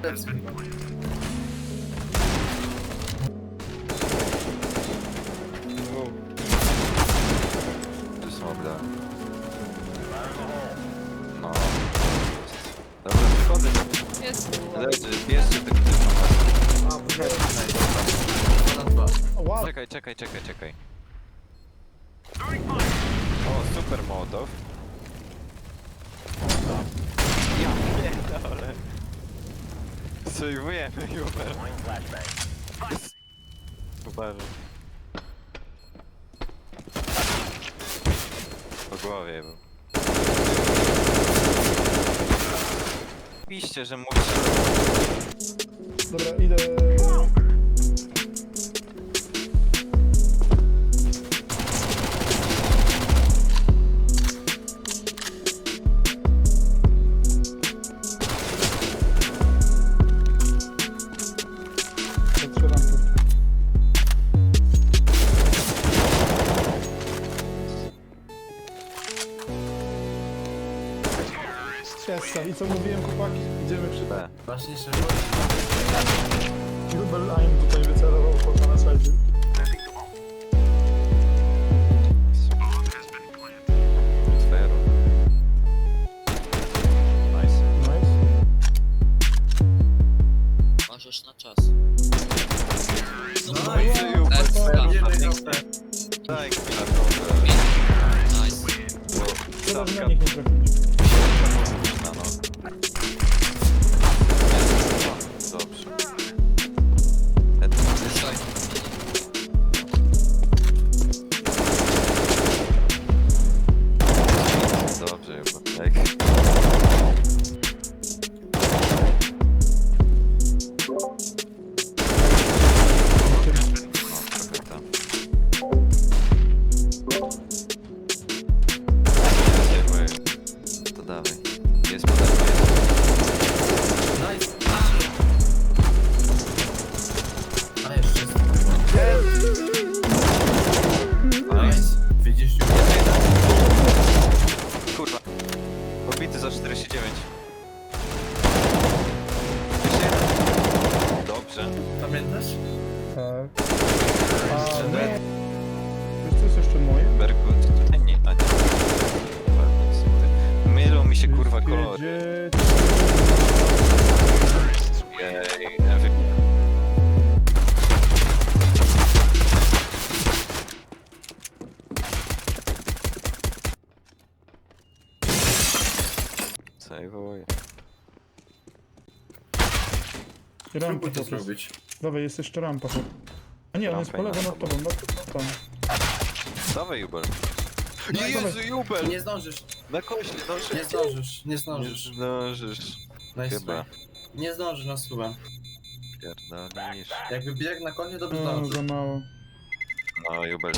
Tu są obla. No. Dobra, przychody. Jest. Leży, bierzcie. O, wow. Czekaj, czekaj, czekaj, czekaj. O, super Mołotow. Ja pierdolę. Sejwujemy Uber. Uberze. Po głowie był. Piszcie, że muszę... Dobra, idę. Siesta. I co mówiłem chłopaki? Idziemy przy... B. Właśnie się Jubel Aim tutaj wycelował chłopa na sajdzie. Rola. Nice. Nice. Możesz na czas. No i Uber. Ekstra. Daj chwilę to. Nice. Szkoda, że Stawka na nich nie trafiliśmy. 9. Jeszcze jeden. Dobrze. Pamiętasz? Tak. A, nie. Wiesz, co jest jeszcze moje? Berku, tutaj nie... A nie. Mylą mi się kurwa kolory. Wiedzieć. Sejwuję. Rampa Spróbuj to po prostu. zrobić. Dawaj, jest jeszcze rampa. chłop. A nie, on jest po Rampa i lewo na nad tobą, nad tobą. Dawaj Jubel. No i Jezu, Jubel! Nie zdążysz. Na kości, dobrze. Nie zdążysz. Nie Nie zdążysz. zdążysz. Nice. Chyba. Nie zdążysz na stówę. Pierdolisz. Jakby biegł na konie, to by No, zdążył. za mało. No, Jubel.